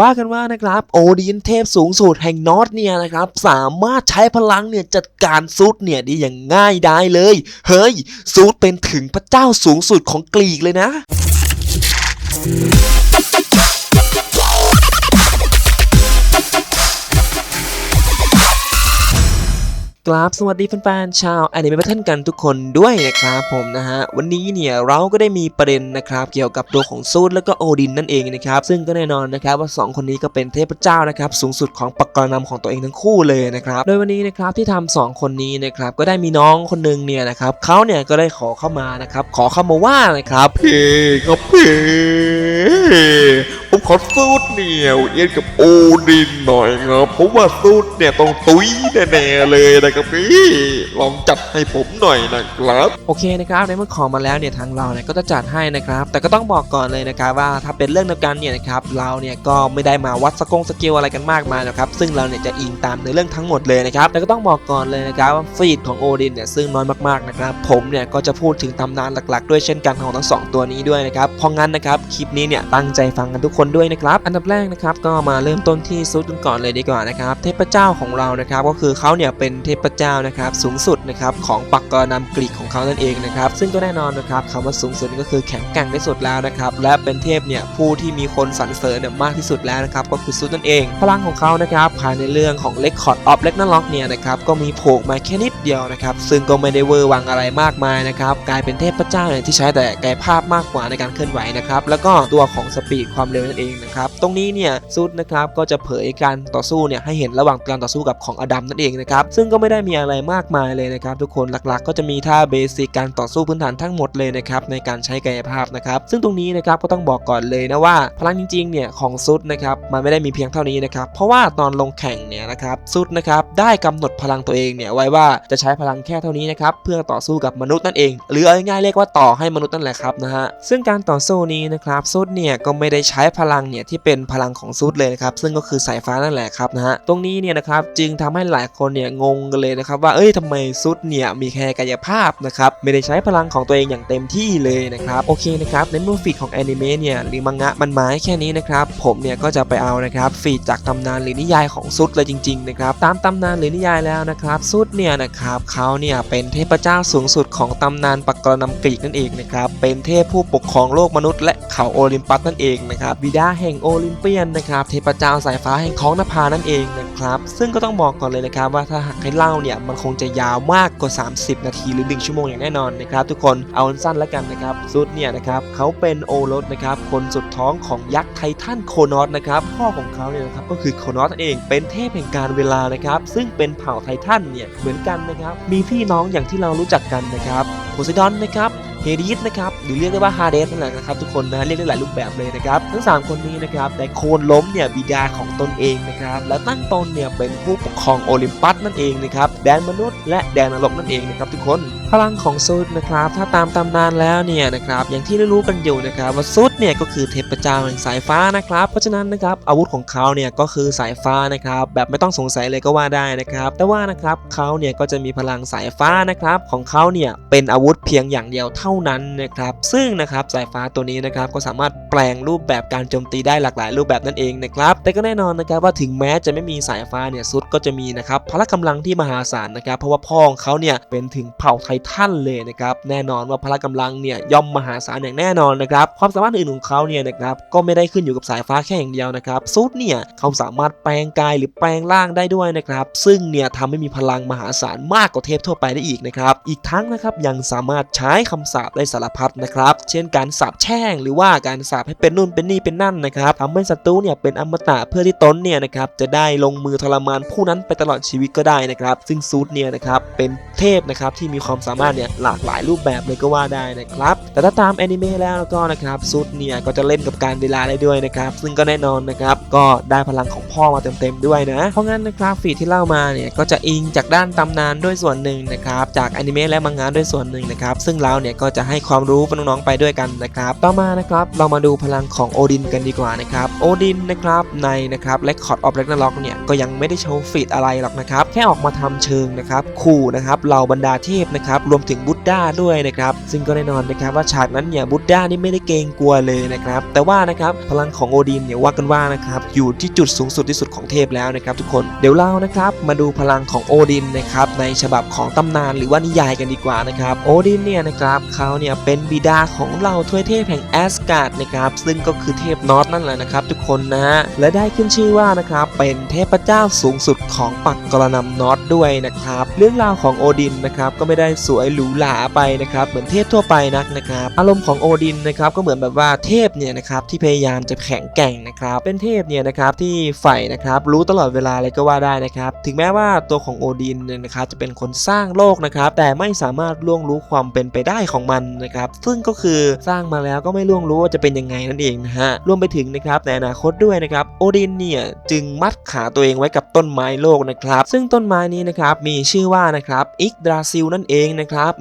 ว่ากันว่านะครับโอดินเทพสูงสุดแห่งนอตเนี่ยนะครับสามารถใช้พลังเนี่ยจัดการซูดเนี่ยได้อย่างง่ายได้เลย เฮ้ยซูดเป็นถึงพระเจ้าสูงสุดของกรีกเลยนะ กราบสวัสดีแฟนๆชาวแอนิเมะเทิลกันทุกคนด้วยนะครับผมนะฮะวันนี้เนี่ยเราก็ได้มีประเด็นนะครับเกี่ยวกับตัวของซูดแล้วก็โอดินนั่นเองนะครับซึ่งก็แน่นอนนะครับว่า 2 คนนี้ก็เป็นเทพเจ้านะครับสูงสุดของปักกรนำของตัวเองทั้งคู่เลยนะครับโดยวันนี้นะครับที่ทำสองคนนี้นะครับก็ได้มีน้องคนหนึงเนี่ยนะครับเขาเนี่ยก็ได้ขอเข้ามานะครับขอเข้ามาว่านะครับเพครับเพ ผมขอสูตรเหนียวเอียนกับโอดินหน่อยครับเพราะว่าสูตรเนี่ยต้องตุ้ยแน่ๆเลยนะครับพี่ลองจัดให้ผมหน่อยนะครับโอเคนะครับในเมื่อขอมาแล้วเนี่ยทางเราเนี่ยก็จะจัดให้นะครับ แต่ก็ต้องบอกก่อนเลยนะครับว่าถ้าเป็นเรื่องเดียวกันเนี่ยนะครับเราเนี่ยก็ไม่ได้มาวัดสกงสกิลอะไรกันมากมายนะครับซึ่งเราเนี่ยจะอิงตามในเรื่องทั้งหมดเลยนะครับแต่ก็ต้องบอกก่อนเลยนะครับว่าฟีดของโอดินเนี่ยซึ่งน้อยมากๆนะครับผมเนี่ยก็จะพูดถึงตำนานหลักๆ ด้วยเช่นกันของทั้งสองตัวนี้ด้วยนะครับเพราะงั้นนะครับคลิปนี้เนี่ยตั้งใจฟังกันทุกคนด้วยนะครับ อันดับแรกนะครับก็มาเริ่มต้นที่ซุดกันก่อนเลยดีกว่านะครับเทพเจ้าของเรานะครับก็คือเขาเนี่ยเป็นเทพเจ้านะครับสูงสุดนะครับของปักกรนำกรีกของเขานั่นเองนะครับซึ่งก็แน่นอนนะครับคำว่าสูงสุดก็คือแข็งแกร่งที่สุดแล้วนะครับและเป็นเทพเนี่ยผู้ที่มีคนสรรเสริญมากที่สุดแล้วนะครับก็คือซุดนั่นเอง พลังของเขานะครับภายในเรื่องของ Record of r a g n a r o k เนี่ยนะครับก็มีโผล่มาแค่นิดเดียวนะครับซึ่งก็ไม่ได้เวอร์วังอะไรมากมายนะครับกลายเป็นเทพเจ้าเนี่ยที่ใช้แต่กายภาพมากกว่าในการเคลื่อนไหวนะครับแล้วก็ตัวของสปีดความเร็วนั่นเองนะครับตรงนี้เนี่ยซุดนะครับก็จะเผยการต่อสู้เนี่ยให้เห็นระหว่างการต่อสู้กับของอดัมนั่นเองนะครับซึ่งก็ไม่ได้มีอะไรมากมายเลยนะครับทุกคนหลักๆ ก็จะมีท่าเบสิกการต่อสู้พื้นฐานทั้งหมดเลยนะครับในการใช้กายภาพนะครับซึ่งตรงนี้นะครับก็ต้องบอกก่อนเลยนะว่าพลังจริงๆเนี่ยของซุดนะครับมันไม่ได้มีเพียงเท่านี้นะครับเพราะว่าตอนลงแข่งเนี่ยนะครับซุดนะครับได้กำหนดพลังตัวเองเนี่ยไว้ว่าจะใช้พลังแค่เท่านี้นะครับเพื่อต่อสู้กับมนุษย์นั่นเอง หรือเอาง่ายๆเรียกว่าต่อให้มนุษย์นั่นแหละครับนะฮะซึ่งการต่อสู้นี้นะครับซุดเนี่ยก็ไม่ได้ใช้พลังเนี่ยที่เป็นพลังของซุดเลยนะครับซึ่งก็คือสายฟ้านั่นแหละครับนะฮะตรงนี้เนี่ยนะครับจึงทำให้หลายคนเนี่ยงงกันเลยนะครับว่าเอ้ยทำไมซุดเนี่ยมีแค่กายภาพนะครับไม่ได้ใช้พลังของตัวเองอย่างเต็มที่เลยนะครับโอเคนะครับในเมื่อฟีดของแอนิเมะเนี่ยหรือมังงะมันมาแค่นี้นะครับผมเนี่ยก็จะไปเอานะครับฟีดจากตำนานหรือนิยายของซุดเลยจริงๆนะครับตามตำนานหรือนิยายแล้วนะครับซุดเนี่ยนะครับเขาเนี่ยเป็นเทพเจ้าสูงสุดของตำนานปักกรนำกรีกนั่นเองนะครับเป็นเทพผู้ปกครองโลกมนุษย์และเขาโอลิมปัสนั่นเองนะครับบิดาแห่งโอลิมเปียนนะครับเทพเจ้าสายฟ้าแห่งท้องนภานั่นเองนะครับซึ่งก็ต้องบอกก่อนเลยนะครับว่าถ้าหากให้เล่าเนี่ยมันคงจะยาวมากกว่า 30 นาทีหรือ 1 ชั่วโมงอย่างแน่นอนนะครับทุกคนเอาสั้นแล้วกันนะครับซุดเนี่ยนะครับเขาเป็นโอรสนะครับคนสุดท้องของยักษ์ไททันโคนอสนะครับพ่อของเขาเนี่ยนะครับก็คือโคนอสนั่นเองเป็นเทพแห่งการเวลานะครับซึ่งเป็นเผ่าไททันเนี่ยเหมือนกันนะครับมีพี่น้องอย่างที่เรารู้จักกันนะครับโพไซดอนนะครับเฮดิสนะครับ หรือเรียกได้ว่าฮาเดสนั่นแหละนะครับทุกคนนะเรียกได้หลายรูปแบบเลยนะครับทั้งสามคนนี้นะครับแต่โคนล้มเนี่ยบิดาของตนเองนะครับและตั้งตนเนี่ยเป็นผู้ปกครองโอลิมปัสนั่นเองนะครับแดนมนุษย์และแดนนรกนั่นเองนะครับทุกคนพลังของซุดนะครับถ้าตามตำนานแล้วเนี่ยนะครับอย่างที่รู้กันอยู่นะครับว่าซุดเนี่ยก็คือเทพเจ้าแห่งสายฟ้านะครับเพราะฉะนั้นนะครับอาวุธของเขาเนี่ยก็คือสายฟ้านะครับแบบไม่ต้องสงสัยเลยก็ว่าได้นะครับแต่ว่านะครับเขาเนี่ยก็จะมีพลังสายฟ้านะครับของเขาเนี่ยเป็นอาวุธเพียงอย่างเดียวเท่านั้นนะครับซึ่งนะครับสายฟ้าตัวนี้นะครับก็สามารถแปลงรูปแบบการโจมตีได้หลากหลายรูปแบบนั่นเองนะครับแต่ก็แน่นอนนะครับว่าถึงแม้จะไม่มีสายฟ้าเนี่ยซุดก็จะมีนะครับพละกำลังที่มหาศาลนะครับเพราะว่าพ่อของเขาเนี่ยเป็นถึงเผ่าไททันเลยนะครับแน่นอนว่าพละกำลังเนี่ยย่อมมหาศาลอย่างแน่นอนนะครับความสามารถอื่นของเขาเนี่ยนะครับก็ไม่ได้ขึ้นอยู่กับสายฟ้าแค่อย่างเดียวนะครับซุดเนี่ยเขาสามารถแปลงกายหรือแปลงร่างได้ด้วยนะครับซึ่งเนี่ยทำให้มีพลังมหาศาลมากกว่าเทพทั่วไปได้อีกนะครับอีกทั้งนะครับยังสามารถใช้คำสาปได้สารพัดนะครับ เช่นการสาปแช่งหรือว่าการสาปให้เป็นนู่นเป็นนี่เป็นนั่นนะครับทำให้ศัตรูเนี่ยเป็นอมตะเพื่อที่ตนเนี่ยนะครับจะได้ลงมือทรมานผู้นั้นไปตลอดชีวิตก็ได้นะครับ ซึ่งซูดเนี่ยนะครับเป็นเทพนะครับที่มีความสามารถเนี่ยหลากหลายรูปแบบเลยก็ว่าได้นะครับ แต่ถ้าตามแอนิเมะแล้วก็นะครับซูดเนี่ยก็จะเล่นกับการเวลาได้ด้วยนะครับ ซึ่งก็แน่นอนนะครับก็ได้พลังของพ่อมาเต็มๆด้วยนะ เพราะงั้นนะครับฟีดที่เล่ามาเนี่ยก็จะอิงจากด้านตำนานด้วยส่วนหนึ่งนะครับจากแอนิเมะและมังงะด้วยส่วนหนึ่งนะครับซึ่งเราเนี่ยก็จะให้ความรู้น้น้องๆไปด้วยกันนะครับ ต่อมานะครับเรามาดูพลังของโอดินกันดีกว่านะครับโอดินนะครับในนะครับ Record of Ragnarok เนี่ยก็ยังไม่ได้โชว์ฟีดอะไรหรอกนะครับ แค่ออกมาทำเชิงนะครับขู่นะครับเหล่าบรรดาเทพนะครับรวมถึงบุตด้าด้วยนะครับซึ่งก็แน่นอนนะครับว่าฉากนั้นเนี่ยบุตด้านี่ไม่ได้เกรงกลัวเลยนะครับแต่ว่านะครับพลังของโอดินเนี่ยว่ากันว่านะครับอยู่ที่จุดสูงสุดที่สุดของเทพแล้วนะครับทุกคนเดี๋ยวเรานะครับมาดูพลังของโอดินนะครับในฉบับของตำนานหรือว่านิยายกันดีกว่านะครับโอดินเนี่ยนะครับเขาเนี่ยเป็นบิดาของเหล่าทวยเทพแห่งแอสการ์ดนะครับซึ่งก็คือเทพนอตนั่นแหละนะครับ ทุกคนนะฮะและได้ขึ้นชื่อว่านะครับเป็นเทพเจ้าสูงสุดของปักกรณำนอตด้วยนะครับ เรื่องราวของโอดินนะครับก็ไม่ได้สวยหรูหราไปนะครับเหมือนเทพทั่วไปนักนะครับอารมณ์ของโอดินนะครับก็เหมือนแบบว่าเทพเนี่ยนะครับที่พยายามจะแข็งแกร่งนะครับเป็นเทพเนี่ยนะครับที่ใฝ่นะครับรู้ตลอดเวลาเลยก็ว่าได้นะครับถึงแม้ว่าตัวของโอดินเนี่ยนะครับจะเป็นคนสร้างโลกนะครับแต่ไม่สามารถล่วงรู้ความเป็นไปได้ของมันนะครับซึ่งก็คือสร้างมาแล้วก็ไม่ล่วงรู้ว่าจะเป็นยังไงนั่นเองนะฮะรวมไปถึงนะครับในอนาคตด้วยนะครับโอดินเนี่ยจึงมัดขาตัวเองไว้กับต้นไม้โลกนะครับ ซึ่งต้นไม้นี้นะครับมีชื่อว่านะครับอิกดราซิลนั่นเองนะครับ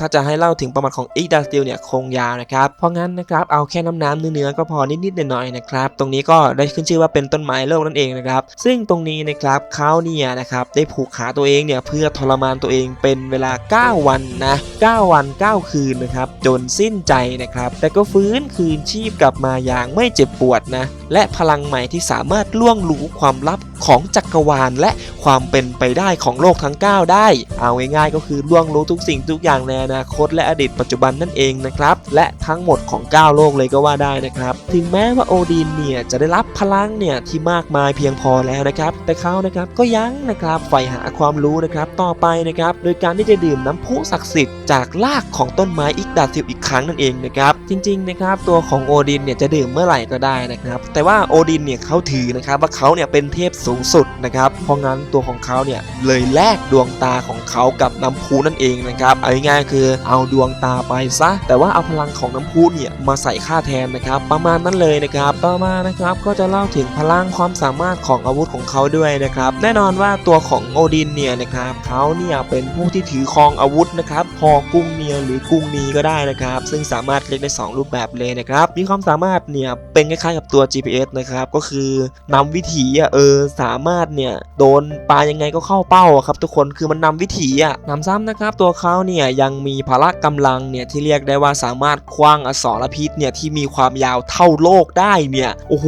ถ้าจะให้เล่าถึงประวัติของอิกดราซิลเนี่ยคงยาวนะครับเพราะงั้นนะครับเอาแค่น้ำน้ำเนื้อๆก็พอนิดๆหน่อยๆนะครับตรงนี้ก็ได้ขึ้นชื่อว่าเป็นต้นไม้โลกนั่นเองนะครับซึ่งตรงนี้นะครับเขาเนี่ยนะครับได้ผูกขาตัวเองเนี่ยเพื่อทรมานตัวเองเป็นเวลา 9 วันนะ9วัน 9 คืนนะครับจนสิ้นใจนะครับ แต่ก็ฟื้นคืนชีพกลับมาอย่างไม่เจ็บปวดนะ และพลังใหม่ที่สามารถล่วงรู้ความลับของจักรวาล และความเป็นไปได้ของโลกทั้ง 9 ได้ เอาง่ายๆก็คือล่วงรู้ทุกสิ่งทุกอย่างในอนาคตและอดีตปัจจุบันนั่นเองนะครับ และทั้งหมดของ 9 โลกเลยก็ว่าได้นะครับ ถึงแม้ว่าโอดินเนี่ยจะได้รับพลังเนี่ยที่มากมายเพียงพอแล้วนะครับ แต่เขานะครับก็ยังนะครับใฝ่หาความรู้นะครับต่อไปนะครับ โดยการที่จะดื่มน้ำพุศักดิ์สิทธิ์จากรากของต้นไม้อิกดาซิลอีกครั้งนั่นเองนะครับจริงๆนะครับตัวของโอดินเนี่ยจะดื่มเมื่อไหร่ก็ได้นะครับแต่ว่าโอดินเนี่ยเขาถือนะครับว่าเขาเนี่ยเป็นเทพสูงสุดนะครับเพราะงั้นตัวของเขาเนี่ยเลยแลกดวงตาของเขากับน้ำพุนั่นเองนะครับเอาง่ายๆคือเอาดวงตาไปซะแต่ว่าเอาพลังของน้ำพุเนี่ยมาใส่ค่าแทนนะครับประมาณนั้นเลยนะครับต่อมานะครับก็จะเล่าถึงพลังความสามารถของอาวุธของเขาด้วยนะครับแน่นอนว่าตัวของโอดินเนี่ยนะครับเขาเนี่ยเป็นผู้ที่ถือครองอาวุธนะครับพอกุ้งเนียหรือกุ้งนีก็ได้นะครับครับ ซึ่งสามารถเรียกได้ 2 รูปแบบเลยนะครับ มีความสามารถเนี่ยเป็นคล้ายๆกับตัว GPS นะครับ ก็คือนำวิถีอะเออสามารถเนี่ยโดนปลายังไงก็เข้าเป้าครับ ทุกคนคือมันนำวิถีอะนำซ้ำนะครับ ตัวเขาเนี่ยยังมีพละกำลังเนี่ยที่เรียกได้ว่าสามารถคว้างอสรพิษเนี่ยที่มีความยาวเท่าโลกได้เนี่ยโอ้โห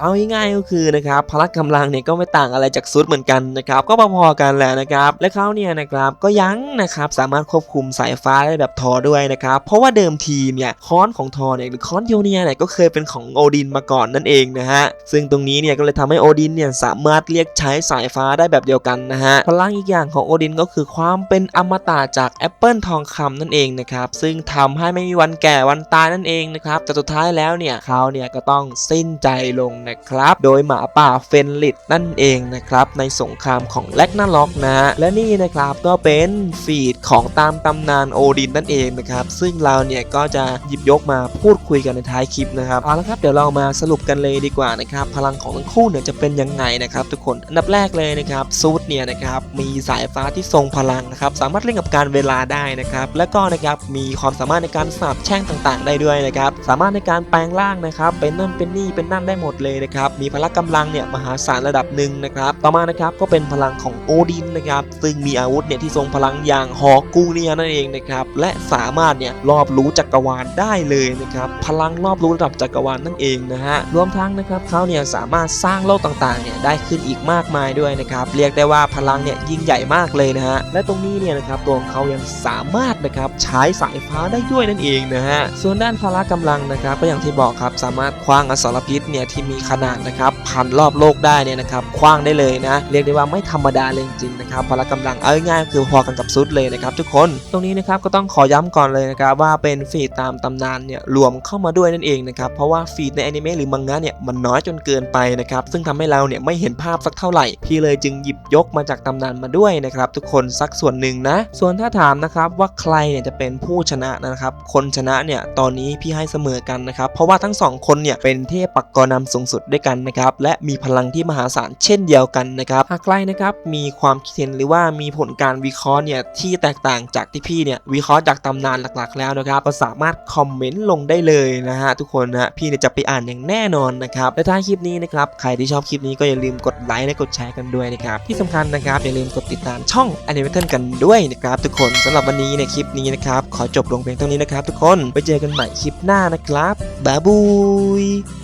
เอาง่ายๆก็คือนะครับพละกำลังเนี่ยก็ไม่ต่างอะไรจากซุดเหมือนกันนะครับก็พอๆกันแหละนะครับ และเขาเนี่ยนะครับก็ยังนะครับสามารถควบคุมสายฟ้าได้แบบทอด้วยนะครับเพราะว่าเดิมทีเนี่ยค้อนของทอเนี่ยหรือค้อนโยเนียเนี่ยก็เคยเป็นของโอดินมาก่อนนั่นเองนะฮะ ซึ่งตรงนี้เนี่ยก็เลยทำให้โอดินเนี่ยสามารถเรียกใช้สายฟ้าได้แบบเดียวกันนะฮะ พลังอีกอย่างของโอดินก็คือความเป็นอมตะจากแอปเปิลทองคำนั่นเองนะครับ ซึ่งทำให้ไม่มีวันแก่วันตายนั่นเองนะครับ แต่สุดท้ายแล้วเนี่ยเขาเนี่ยก็ต้องสิ้นใจลงนะครับ โดยหมาป่าเฟนลิตนั่นเองนะครับในสงครามของแลกนาล็อกนะ และนี่นะครับก็เป็นฟีดของตามตำนานโอดินนั่นเองนะครับซึ่งเราเนี่ยก็จะหยิบยกมาพูดคุยกันในท้ายคลิปนะครับเอาละครับเดี๋ยวเรามาสรุปกันเลยดีกว่านะครับพลังของทั้งคู่เนี่ยจะเป็นยังไงนะครับทุกคนอันดับแรกเลยนะครับซูดเนี่ยนะครับมีสายฟ้าที่ทรงพลังนะครับสามารถเล่นกับการเวลาได้นะครับแล้วก็นะครับมีความสามารถในการสาบแช่งต่างๆ ได้ด้วยนะครับสามารถในการแปลงร่างนะครับเป็นนั่นเป็นนี่เป็นนั่นได้หมดเลยนะครับมีพละกำลังเนี่ยมหาศาลระดับหนึ่งนะครับต่อมานะครับก็เป็นพลังของโอดินนะครับซึ่งมีอาวุธเนี่ยที่ทรงพลังอย่างหอกกูเนียนั่นเองนะครับและสามารถเนี่ยรอบรู้จักรวาลได้เลยนะครับพลังรอบรู้ระดับจักรวาลนั่นเองนะฮะรวมทั้งนะครับเขาเนี่ยสามารถสร้างโลกต่างๆเนี่ยได้ขึ้นอีกมากมายด้วยนะครับเรียกได้ว่าพลังเนี่ยยิ่งใหญ่มากเลยนะฮะและตรงนี้เนี่ยนะครับตัวของเขายังสามารถนะครับใช้สายฟ้าได้ด้วยนั่นเองนะฮะส่วนด้านพละกำลังนะครับก็อย่างที่บอกครับสามารถคว้างอสรพิษเนี่ยที่มีขนาดนะครับพันรอบโลกได้เนี่ยนะครับคว้างได้เลยนะเรียกได้ว่าไม่ธรรมดาเลยจริงๆนะครับพละกำลังเอาง่ายๆคือพอกันกับซุดเลยนะครับทุกคนตรงนี้นะครับก็ต้องขอย้ำก่อนเลยนะครับว่าเป็นฟีดตามตำนานเนี่ยรวมเข้ามาด้วยนั่นเองนะครับเพราะว่าฟีดในอนิเมะหรือมังงะเนี่ยมันน้อยจนเกินไปนะครับซึ่งทำให้เราเนี่ยไม่เห็นภาพสักเท่าไหร่ พี่เลยจึงหยิบยกมาจากตำนานมาด้วยนะครับทุกคนสักส่วนหนึ่งนะ ส่วนถ้าถามนะครับว่าใครเนี่ยจะเป็นผู้ชนะนะครับคนชนะเนี่ยตอนนี้พี่ให้เสมอกันนะครับเพราะว่าทั้งสองคนเนี่ยเป็นเทพปักกรนำสูงสุดด้วยกันนะครับและมีพลังที่มหาศาลเช่นเดียวกันนะครับหากใครนะครับมีความคิดเห็นหรือว่ามีผลการวิเคราะห์เนี่ยที่แตกต่างจากที่พี่เนี่ยวิเคราะห์จากตำนานหลักๆ แล้วนะครับก็สามารถคอมเมนต์ลงได้เลยนะฮะทุกคนนะฮะพี่เนี่ยจะไปอ่านอย่างแน่นอนนะครับและท้ายคลิปนี้นะครับใครที่ชอบคลิปนี้ก็อย่าลืมกดไลค์และกดแชร์กันด้วยนะครับที่สำคัญนะครับอย่าลืมกดติดตามช่อง Animation กันด้วยนะครับทุกคนสำหรับวันนี้ในคลิปนี้นะครับขอจบลงเพียงเท่านี้นะครับทุกคนไปเจอกันใหม่คลิปหน้านะครับบ๊ายบาย